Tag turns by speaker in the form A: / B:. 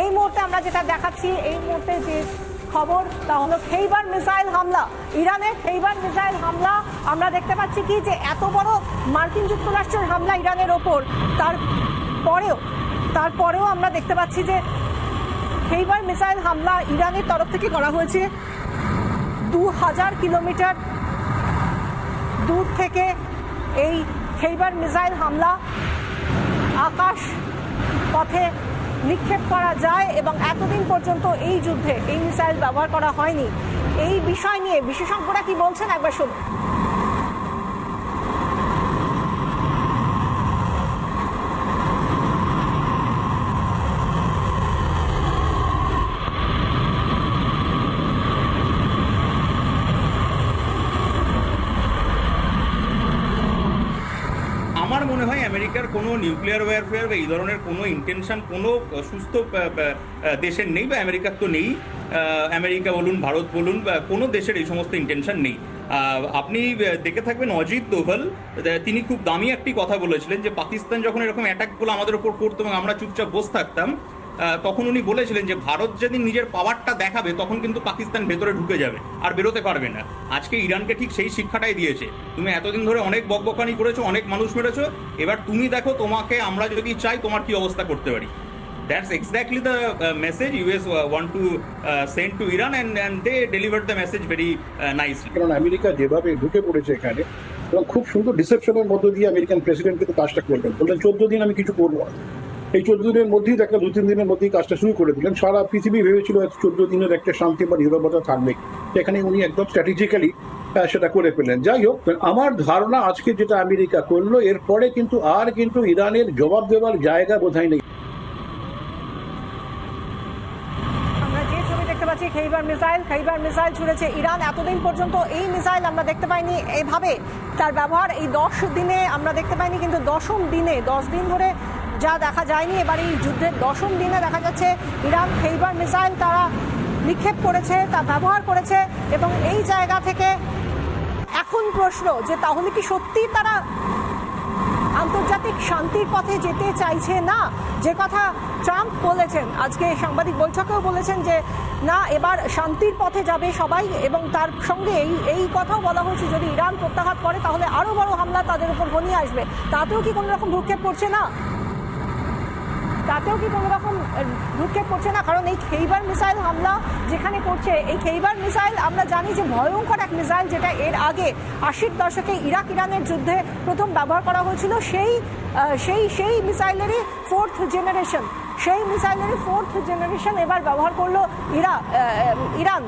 A: এই মুহূর্তে আমরা যেটা দেখাচ্ছি, এই মুহূর্তে যে খবর, তা হলো খেইবার মিসাইল হামলা। ইরানের খেইবার মিসাইল হামলা। আমরা দেখতে পাচ্ছি কি যে এত বড় মার্কিন যুক্তরাষ্ট্রের হামলা ইরানের ওপর। তার পরেও তারপরেও আমরা দেখতে পাচ্ছি যে খেইবার মিসাইল হামলা ইরানের তরফ থেকে করা হয়েছে। দু হাজার কিলোমিটার দূর থেকে এই খেইবার মিসাইল হামলা আকাশ পথে নিক্ষেপ করা যায় এবং এতদিন পর্যন্ত এই যুদ্ধে এই মিসাইল ব্যবহার করা হয়নি। এই বিষয় নিয়ে বিশেষজ্ঞরা কি বলছেন একবার শুনুন
B: আমার মনে হয় আমেরিকার কোনো নিউক্লিয়ার ওয়ারফেয়ার বা এই ধরনের কোনো ইন্টেনশন কোনো সুস্থ দেশের নেই বা আমেরিকার তো নেই আমেরিকা বলুন, ভারত বলুন, বা কোনো দেশের এই সমস্ত ইন্টেনশন নেই। আপনি দেখে থাকবেন অজিত দোভাল তিনি খুব দামি একটি কথা বলেছিলেন যে, পাকিস্তান যখন এরকম অ্যাটাকগুলো আমাদের উপর করতো এবং আমরা চুপচাপ বসে থাকতাম তখন উনি বলেছিলেন যে ভারত যেদিন নিজের পাওয়ারটা দেখাবে, তখন কিন্তু পাকিস্তান ভেতরে ঢুকে যাবে, আর বেরোতে পারবে না। আজকে ইরানকে ঠিক সেই শিক্ষাটাই দিয়েছে। তুমি এতদিন ধরে অনেক বকবকানি করেছ, অনেক মানুষ মেরেছো, এবার তুমি দেখো তোমাকে আমরা যদি চাই তোমার কি অবস্থা করতে পারি। That's exactly the message US want to send to Iran and and they deliver the message very nicely
C: কারণ আমেরিকা যেভাবে ঢুকে পড়েছে এখানে, এবং খুব সুন্দর ডিসেপশনের মধ্য দিয়ে আমেরিকান প্রেসিডেন্ট কিন্তু কাজটা করবেন। বললেন, চোদ্দ দিন আমি কিছু করব না। এই চোদ্দ দিনের মধ্যেই দেখা দু তিন দিনের মধ্যেই কাজটা শুরু করে দিলেন। সারা পৃথিবী ভেবেছিল চোদ্দ দিনের একটা শান্তি বা নিরবতা থাকবে। এখানে উনি একদম স্ট্র্যাটেজিক্যালি সেটা করে ফেললেন। যাই হোক, আমার ধারণা আজকে যেটা আমেরিকা করল এরপরে কিন্তু আর কিন্তু ইরানের জবাব দেওয়ার জায়গা বোধহয় নেই।
A: পাচ্ছি খেইবার মিসাইল খেইবার মিসাইল ছুড়েছে ইরান। এতদিন পর্যন্ত এই মিসাইল আমরা দেখতে পাইনি। এইভাবে তার ব্যবহার এই দশ দিনে আমরা দেখতে পাইনি, কিন্তু দশম দিনে, দশ দিন ধরে যা দেখা যায়নি। এবার এই যুদ্ধের দশম দিনে দেখা যাচ্ছে ইরান খেইবার মিসাইল তারা নিক্ষেপ করেছে, তা ব্যবহার করেছে এবং এই জায়গা থেকে এখন প্রশ্ন যে তাহলে কি সত্যি তারা আন্তর্জাতিক শান্তির পথে যেতে চাইছে? না, যে কথা ট্রাম্প বলেছেন, আজকে সাংবাদিক বৈঠকেও বলেছেন যে না, এবার শান্তির পথে যাবে সবাই এবং তার সঙ্গে এই এই কথাও বলা হয়েছে, যদি ইরান প্রত্যাঘাত করে তাহলে আরও বড় হামলা তাদের উপর ঘনিয়ে আসবে। তাতেও কি কোনো রকম ভ্রুক্ষেপ পড়ছে? না। তাতেও কি কোনো রকম ভ্রুক্ষেপ পড়ছে না? কারণ এই খেইবার মিসাইল হামলা যেখানে করছে, এই খেইবার মিসাইল আমরা জানি যে ভয়ঙ্কর এক মিসাইল যেটা এর আগে আশির দশকে ইরাক ইরানের যুদ্ধে প্রথম ব্যবহার করা হয়েছিল। সেই সেই সেই মিসাইলেরই ফোর্থ জেনারেশন সেই মিসাইলেরই ফোর্থ জেনারেশন এবার ব্যবহার করল ইরা ইরান।